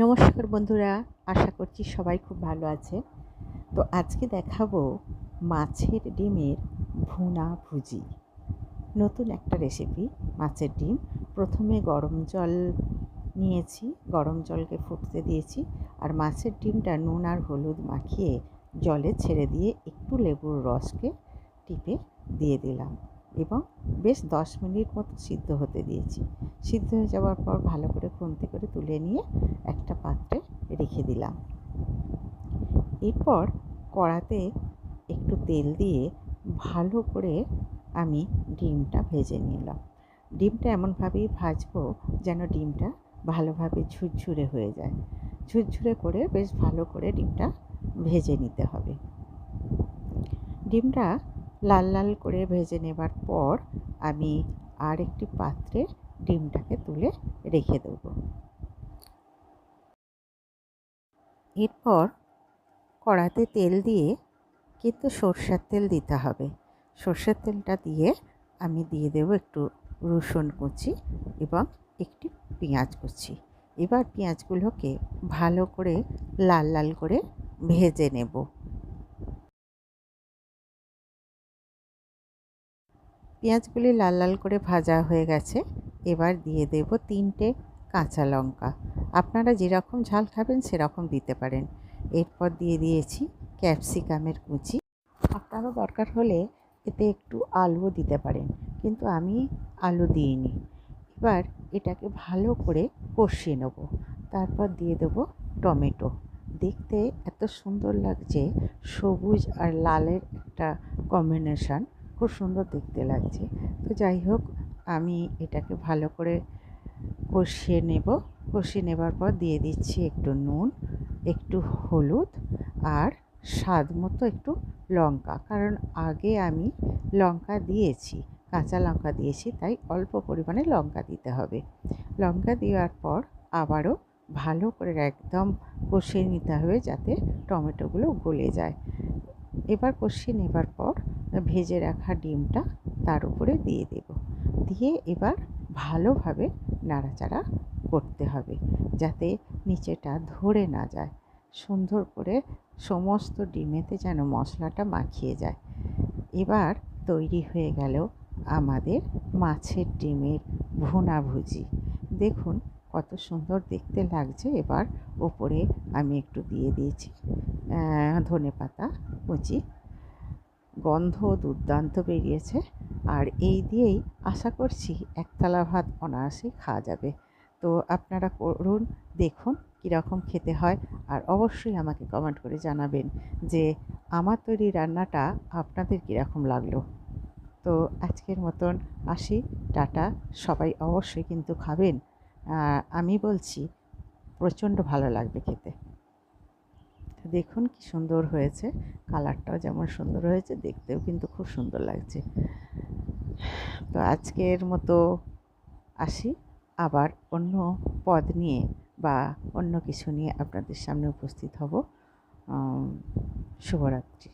নমস্কার বন্ধুরা, আশা করছি সবাই খুব ভালো আছে। তো আজকে দেখাবো মাছের ডিমের ভুনা ভুজি। নতুন একটা রেসিপি মাছের ডিম। প্রথমে গরম জল নিয়েছি, গরম জলকে ফুটতে দিয়েছি আর মাছের ডিমটা নুন আর হলুদ মাখিয়ে জলে ছেড়ে দিয়ে একটু লেবুর রসকে টিপে দিয়ে দিলাম। এবং বেশ দশ মিনিট মতো সিদ্ধ হতে দিয়েছি। সিদ্ধ হয়ে যাওয়ার পর ভালো করে খুন্তি করে তুলে নিয়ে একটা পাত্রে রেখে দিলাম। এরপর কড়াতে একটু তেল দিয়ে ভালো করে আমি ডিমটা ভেজে নিলাম। ডিমটা এমনভাবেই ভাজবো যেন ডিমটা ভালোভাবে ঝুরঝুরে হয়ে যায়। ঝুরঝুরে করে বেশ ভালো করে ডিমটা ভেজে নিতে হবে। ডিমটা লাল লাল করে ভেজে নেবার পর আমি আর একটি পাত্রে ডিমটাকে তুলে রেখে দেব। এরপর কড়াতে তেল দিয়ে কিন্তু সর্ষের তেল দিতে হবে। সর্ষের তেলটা দিয়ে আমি দিয়ে দেব একটু রসুন কুচি এবং একটি পেঁয়াজ কুচি। এবার পেঁয়াজগুলোকে ভালো করে লাল লাল করে ভেজে নেব। পেঁয়াজগুলি লাল লাল করে ভাজা হয়ে গেছে। এবার দিয়ে দেব তিনটে কাঁচা লঙ্কা। আপনারা যেরকম ঝাল খাবেন সেরকম দিতে পারেন। এরপর দিয়ে দিয়েছি ক্যাপসিকামের কুচি। আপনারও দরকার হলে এতে একটু আলুও দিতে পারেন, কিন্তু আমি আলু দিইনি। এবার এটাকে ভালো করে কষিয়ে নেব। তারপর দিয়ে দেবো টমেটো। দেখতে এত সুন্দর লাগছে, সবুজ আর লালের একটা কম্বিনেশান খুব সুন্দর দেখতে লাগছে। তো যাই হোক, আমি এটাকে ভালো করে কষিয়ে নেব। কষিয়ে নেবার পর দিয়ে দিচ্ছি একটু নুন, একটু হলুদ আর স্বাদ মতো একটু লঙ্কা। কারণ আগে আমি লঙ্কা দিয়েছি, কাঁচা লঙ্কা দিয়েছি, তাই অল্প পরিমাণে লঙ্কা দিতে হবে। লঙ্কা দেওয়ার পর আবারও ভালো করে একদম কষিয়ে নিতে হবে যাতে টমেটোগুলো গলে যায়। এবার কষিয়ে নেবার পর ভেজে রাখা ডিমটা তার উপরে দিয়ে দেব। দিয়ে এবার ভালোভাবে নাড়াচাড়া করতে হবে যাতে নিচেটা ধরে না যায়। সুন্দর করে সমস্ত ডিমেতে যেন মশলাটা মাখিয়ে যায়। এবার তৈরি হয়ে গেল আমাদের মাছের ডিমের ভুনা ভুজি দেখুন কত সুন্দর দেখতে লাগছে। এবার ওপরে আমি একটু দিয়ে দিয়েছি ধনে পাতা কুচি গন্ধ দুর্দান্ত বেরিয়েছে আর এই দিয়েই আশা করছি একতলা ভাত অনায়াসেই খাওয়া যাবে। তো আপনারা করুন, দেখুন কীরকম খেতে হয়। আর অবশ্যই আমাকে কমেন্ট করে জানাবেন যে আমার তৈরি রান্নাটা আপনাদের কীরকম লাগল। তো আজকের মতন আসি, টাটা। সবাই অবশ্যই কিন্তু খাবেন। আমি বলছি প্রচণ্ড ভালো লাগবে খেতে। দেখুন কি সুন্দর হয়েছে। কালারটাও যেমন সুন্দর হয়েছে, দেখতেও কিন্তু খুব সুন্দর লাগছে। তো আজকের মতো আসি। আবার অন্য পদ নিয়ে বা অন্য কিছু নিয়ে আপনাদের সামনে উপস্থিত হব। শুভরাত্রি।